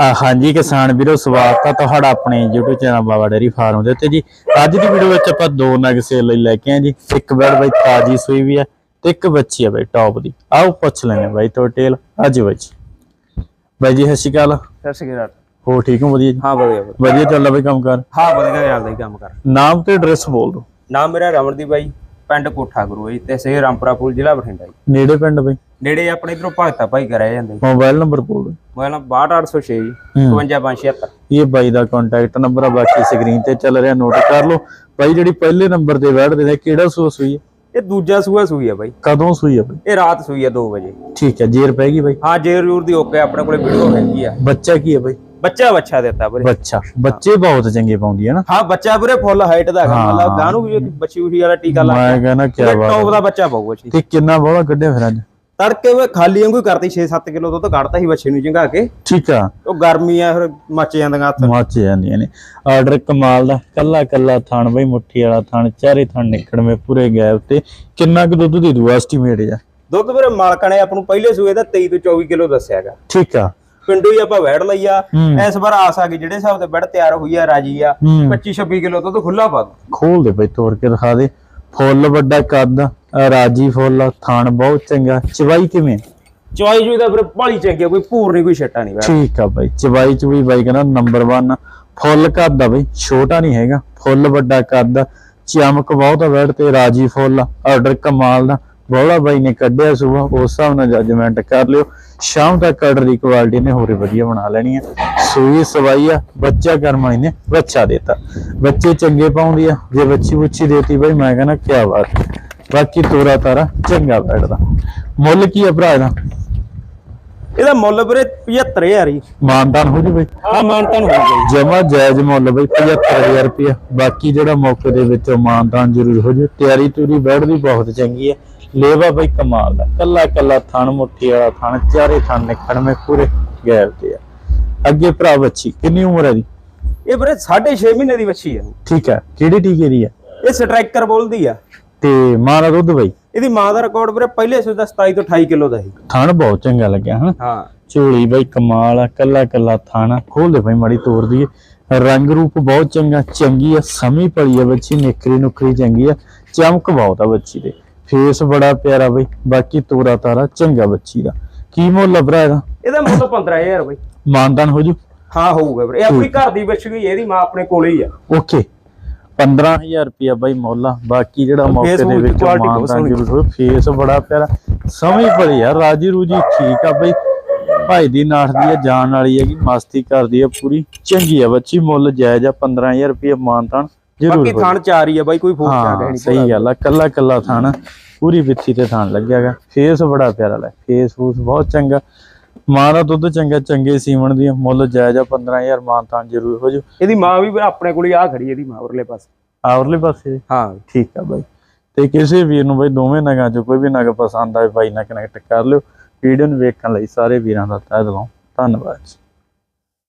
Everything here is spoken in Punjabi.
ਆ ਹਾਂਜੀ ਕਿਸਾਨ ਵੀਰੋ ਸਵਾਗਤ ਹੈ ਤੁਹਾਡਾ ਆਪਣੇ YouTube channel Baba dairy farm ਦੇ ਉੱਤੇ ਜੀ। ਅੱਜ ਦੀ ਵੀਡੀਓ ਵਿੱਚ ਆਪਾਂ ਦੋ ਨਗ ਸੇਲ ਲਈ ਲੈ ਕੇ ਆਏ ਜੀ। ਇੱਕ ਬੈਡ ਬਾਈ ਤਾਜੀ ਸੂਈ ਵੀ ਹੈ ਤੇ ਇੱਕ ਬੱਚੀ ਹੈ ਬਾਈ ਟੌਪ ਦੀ। ਆਓ ਪੁੱਛ ਲੈਣੇ ਬਾਈ ਤੋਂ ਟੇਲ ਅੱਜ ਬਾਈ ਜੀ। ਬਾਈ ਜੀ ਸਤਿ ਸ਼੍ਰੀ ਅਕਾਲ। ਸਤਿ ਸ਼੍ਰੀ ਅਕਾਲ। ਹੋ ਠੀਕ ਹੋ? ਵਧੀਆ ਜੀ? ਹਾਂ ਵਧੀਆ ਵਧੀਆ। ਚੱਲਦਾ ਬਾਈ ਕੰਮ ਕਰ? ਹਾਂ ਵਧੀਆ ਚੱਲਦਾ ਹੀ ਕੰਮ ਕਰ। ਨਾਮ ਤੇ ਐਡਰੈਸ ਬੋਲ ਦੋ ਨਾਮ ਮੇਰਾ ਰਮਨਦੀਪ ਬਾਈ ਪਿੰਡ ਕੋਠਾ ਗੁਰੂ ਹੈ ਤੇ ਸੇ ਰਾਮਪੁਰਾ ਜ਼ਿਲ੍ਹਾ ਬਠਿੰਡਾ ਜੀ। ਨੇੜੇ ਪਿੰਡ ਬਾਈ? ਨੇੜੇ ਆਪਣੇ ਇਧਰੋਂ ਭਗਤਾ ਭਾਈ ਕਰਿਆ ਜਾਂਦਾ। ਮੋਬਾਈਲ ਨੰਬਰ ਬੋਲ ਦਿਓ। ਮੋਬਾਈਲ ਨੰਬਰ 62806 ਜੀ ਹੂੰ। 51576 ਇਹ ਬਾਈ ਦਾ ਕੰਟੈਕਟ ਨੰਬਰ ਆ ਬਾਕੀ ਸਕਰੀਨ ਤੇ ਚੱਲ ਰਿਹਾ ਨੋਟ ਕਰ ਲਓ। ਬਾਈ ਜਿਹੜੀ ਪਹਿਲੇ ਨੰਬਰ ਤੇ ਬੈਠ ਦੇ ਕਿਹੜਾ ਸੂਆ ਸੂਈ ਇਹ ਦੂਜਾ ਸੂਆ ਸੂਈ ਆ ਬਾਈ। ਕਦੋਂ ਸੂਈ ਹੈ ਬਾਈ? ਇਹ ਰਾਤ ਸੂਈ ਆ 2 ਵਜੇ। ਠੀਕ ਹੈ ਜੇਰ ਪੈ ਗਈ ਬਾਈ? ਹਾਂ ਜੇਰ ਜੂਰ ਦੀ ਓਕੇ ਆਪਣੇ ਕੋਲੇ ਵੀਡੀਓ ਹੈਗੀ ਆ। ਬੱਚਾ ਕੀ ਹੈ ਬਾਈ? ਬੱਚਾ ਬੱਚਾ ਦਿੱਤਾ ਵੀਰੇ। ਬੱਚਾ। ਬੱਚੇ ਬਹੁਤ ਚੰਗੇ ਪਾਉਂਦੀ ਹੈ ਨਾ। ਹਾਂ ਬੱਚਾ ਵੀਰੇ ਫੁੱਲ ਹਾਈਟ ਦਾ ਹੈਗਾ। ਹਾਂ। ਮਤਲਬ ਗਾਨੂੰ ਵੀ ਬੱਚੀ ਉਠੀ ਵਾਲਾ ਟੀਕਾ ਲਾ ਮੈਂ ਕਹਿੰਦਾ ਕੀ ਬਾਤ ਟੌਪ ਦਾ ਬੱਚਾ ਪਾਊਗਾ ਤੇ ਕਿੰਨਾ ਬੋਲਾ ਕੱਢਿਆ ਫਿਰ ਅੱਜ? ਤੜਕੇ ਵੇ ਖਾਲੀ ਵਾਂਗੂ ਹੀ ਕਰਤੀ 6-7 ਕਿਲੋ ਦੁੱਧ ਕੱਢਤਾ ਸੀ ਬੱਚੇ ਨੂੰ ਜੰਗਾ ਕੇ। ਠੀਕ ਆ। ਉਹ ਗਰਮੀ ਆ ਫਿਰ ਮੱਚ ਜਾਂਦੀਆਂ ਹੱਥ। ਮੱਚ ਜਾਂਦੀਆਂ ਨੇ। ਆਰਡਰ ਕਮਾਲ ਦਾ ਕੱਲਾ ਕੱਲਾ ਥਣ ਬਈ ਮੁੱਠੀ ਵਾਲਾ ਥਣ ਚਾਰੇ ਥਣ ਨਿਕੜਵੇਂ ਪੂਰੇ ਗੈਪ ਤੇ। ਕਿੰਨਾ ਕੁ ਦੁੱਧ ਦੇ ਦੂ ਐਸਟੀਮੇਟ ਜਾ ਦੁੱਧ ਵੀਰੇ ਮਾਲਕਾਂ ਨੇ ਆਪ ਨੂੰ ਪਹਿਲੇ ਸੂਏ ਦਾ 23 ਤੋਂ 24 ਕਿਲੋ ਦੱਸਿਆਗਾ ਠੀਕ ਆ। ਪਿੰਡੂ ਹੀ ਆਪਾਂ ਵੈੜ ਲਈ ਆ। ਇਸ ਵਾਰ ਆਸ ਆ ਗਈ ਜਿਹੜੇ ਹਿਸਾਬ ਤੇ ਵੈੜ ਤਿਆਰ ਹੋਈ ਆ ਰਾਜੀ ਆ ਹੂੰ। 25 26 ਕਿਲੋ ਦੁੱਧ ਖੁੱਲਾ ਪਾ ਖੋਲ ਦੇ ਬਈ ਤੋੜ ਕੇ ਦਿਖਾ ਦੇ। ਫੁੱਲ ਵੱਡਾ ਕੱਦ। ਰਾਜੀ ਫੁੱਲ ਥਣ ਬਹੁਤ ਚੰਗਾ। ਚਵਾਈ ਕਿਵੇਂ? ਚੁਆਈ ਜੂ ਦਾ ਵੀਰੇ ਬਾਲੀ ਚੰਗੀ ਆ ਕੋਈ ਭੂਰ ਨਹੀਂ ਕੋਈ ਛੱਟਾ ਨਹੀਂ ਠੀਕ ਆ ਬਾਈ ਚਵਾਈ ਚ ਵੀ ਬਾਈ ਕਹਿੰਦਾ ਨੰਬਰ 1 ਫੁੱਲ ਕੱਦ ਆ ਬਈ ਛੋਟਾ ਨਹੀਂ ਹੈਗਾ ਫੁੱਲ ਵੱਡਾ ਕੱਦ ਆ, ਚਮਕ ਬਹੁਤ ਆ ਬੈਡ ਤੇ ਰਾਜੀ ਫੁੱਲ ਆਰਡਰ ਕਮਾਲ ਦਾ। ਬੋਲਾ ਬਾਈ ਨੇ ਕੱਢਿਆ ਸੁਬਾ ਉਸ ਹਿਸਾਬ ਨਾਲ ਜੱਜਮੈਂਟ ਕਰ ਲਿਓ। ਸ਼ਾਮ ਤੱਕ ਆਰਡਰ ਦੀ ਕੁਆਲਿਟੀ ਨੇ ਹੋਰੇ ਵਧੀਆ ਬਣਾ ਲੈਣੀ ਆ। ਸੂਈ ਸਵਾਈ ਆ ਬੱਚਾ ਕਰਮਾਈ ਨੇ ਬੱਚਾ ਦੇਤਾ। ਬੱਚੇ ਚੰਗੇ ਪਾਉਂਦੀ ਆ ਜੇ ਬੱਚੀ ਬੁੱਚੀ ਦੇਤੀ ਬਾਈ ਮੈਂ ਕਹਿੰਦਾ ਕੀ ਬਾਤ। ਹੈ। ਬਾਕੀ ਤੋਰਾ ਤਾਰਾ ਚੰਗਾ ਬੈਠਦਾ ਮੁੱਲ ਕੀ ਆ ਭਰਾ ਦਾ ਇਹਦਾ ਮੁੱਲ ਵੀਰੇ 75000 ਹੀ ਮਾਨਦਾਨ ਹੋ ਜੂ ਬਈ? ਹਾਂ ਮਾਨਤਨ ਹੋ ਗਈ ਜਮਾ ਜਾਇਜ਼ ਮੁੱਲ ਬਈ 75000 ਰੁਪਇਆ। ਬਾਕੀ ਜਿਹੜਾ ਮੌਕੇ ਦੇ ਵਿੱਚ ਮਾਨਦਾਨ ਜ਼ਰੂਰ ਹੋ ਜੇ। ਤਿਆਰੀ ਤੁਰੀ ਬੈਠਦੀ ਬਹੁਤ ਚੰਗੀ ਹੈ ਲੇਵਾ ਬਈ ਕਮਾਲ ਦਾ। ਕੱਲਾ ਕੱਲਾ ਥਣ ਮੁੱਠੀ ਵਾਲਾ ਥਣ ਚਾਰੇ ਥਣ ਨਿਕੜਵੇਂ ਪੂਰੇ ਗੈਰ ਤੇ ਆ। ਅੱਗੇ ਭਰਾ ਬੱਚੀ ਕਿੰਨੀ ਉਮਰ ਹੈ ਦੀ ਇਹ ਵੀਰੇ 6.5 ਮਹੀਨੇ ਦੀ ਬੱਚੀ ਆ। ਠੀਕ ਹੈ ਕਿਹੜੀ ਟੀਕੇ ਦੀ ਹੈ ਇਹ ਸਟ੍ਰਾਈਕਰ ਬੋਲਦੀ ਆ। ਤੇ ਮਾਂ ਦਾ ਦੁੱਧ ਬਈ? ਇਹਦੀ ਮਾਂ ਦਾ ਰਿਕਾਰਡ ਵੀਰੇ ਪਹਿਲੇ ਸੂਏ ਦਾ 27 ਤੋਂ 28 ਕਿਲੋ ਦਾ ਸੀ। ਥਣ ਬਹੁਤ ਚੰਗਾ ਲੱਗਿਆ ਹਾਂ ਹਾਂ। ਝੋਲੀ ਬਈ ਕਮਾਲ ਆ ਕੱਲਾ ਕੱਲਾ ਥਾਣਾ ਖੋਲ ਦੇ ਬਈ ਮਾੜੀ ਤੋੜ ਦਈਏ ਰੰਗ ਰੂਪ ਬਹੁਤ ਚੰਗਾ ਚੰਗੀ ਆ ਸਮੀ ਪੜੀ ਆ ਬੱਚੀ ਨਿਕਰੀ ਨੁਕਰੀ ਚੰਗੀ ਆ। ਚਮਕ ਬਹੁਤ ਆ ਬੱਚੀ ਦੇ। ਫੇਸ ਬੜਾ ਪਿਆਰਾ ਬਈ ਬਾਕੀ ਤੋਰਾ ਤਾਰਾ ਚੰਗਾ ਬੱਚੀ ਦਾ। ਕੀ ਮੁੱਲ ਲੱਭਰਾ ਇਹਦਾ? ਇਹਦਾ ਮੁੱਲ 15000 ਬਈ। ਮਾਨਦਾਨ ਹੋ ਜੂ? ਹਾਂ ਹੋਊਗਾ ਵੀਰੇ। ਇਹ ਆਪਣੀ ਘਰ ਦੀ ਬੱਚੀ ਗਈ ਇਹਦੀ ਮਾਂ ਆਪਣੇ ਕੋਲੇ ਹੀ ਆ। ਓਕੇ। 15000 ਰੁਪਿਆ ਬਾਈ ਮੁੱਲ ਬਾਕੀ ਜਿਹੜਾ ਮੌਕੇ ਦੇ ਵਿੱਚ ਮਾਨਦਾਨ। ਜ਼ਰੂਰ ਫੇਸ ਬੜਾ ਪਿਆਰਾ ਸਮਝ ਪੜੀ ਆ ਰਾਜੀ ਰੂਜੀ ਠੀਕ ਆ ਬਈ ਭਾਈ ਦੀ ਨਾਠ ਦੀ ਆ ਜਾਣ ਵਾਲੀ ਹੈ ਕਿ ਮਸਤੀ ਕਰਦੀ ਆ ਪੂਰੀ ਚੰਗੀ ਆ ਬੱਚੀ ਮੁੱਲ ਜਾਇਜ਼ ਆ 15000 ਰੁਪਿਆ ਮਾਨਦਾਨ ਜ਼ਰੂਰ ਬਾਕੀ। ਥਾਣ ਚਾਰ ਹੀ ਆ ਬਾਈ ਕੋਈ ਫੋਕ ਚਾਹ ਹਾਂ ਸਹੀ ਗੱਲ ਆ ਕੱਲਾ ਕੱਲਾ ਥਾਣ ਪੂਰੀ ਵਿੱਥੀ ਤੇ ਥਾਣ ਲੱਗਿਆਗਾ ਫੇਸ ਬੜਾ ਪਿਆਰਾ ਲੈ ਫੇਸ ਫੂਸ ਬਹੁਤ ਚੰਗਾ ਮਾਂ ਦਾ ਦੁੱਧ ਚੰਗਾ ਚੰਗੇ ਸੀਮਣ ਦੀ ਆ, ਮੁੱਲ ਜਾਇਜ਼ ਆ 15000 ਮਾਨ ਤਾਂ ਜ਼ਰੂਰ ਹੋ ਜੂ ਇਹਦੀ ਮਾਂ ਵੀ ਆਪਣੇ ਕੋਲੇ ਆ ਖੜੀ ਇਹਦੀ ਮਾਂ ਉਰਲੇ ਪਾਸੇ। ਆਵਰਲੇ ਪਾਸੇ ਹਾਂ। ਠੀਕ ਆ ਬਾਈ। ਤੇ ਕਿਸੇ ਵੀਰ ਨੂੰ ਬਾਈ ਦੋਵੇਂ ਨਗਾਂ ਚੋਂ ਕੋਈ ਵੀ ਨਗ ਪਸੰਦ ਆਏ ਬਾਈ ਨਾਲ ਕਨੈਕਟ ਕਰ ਲਿਓ। ਵੀਡੀਓ ਨੂੰ ਵੇਖਣ ਲਈ ਸਾਰੇ ਵੀਰਾਂ ਦਾ ਤਹਿ ਦਿਲੋਂ ਧੰਨਵਾਦ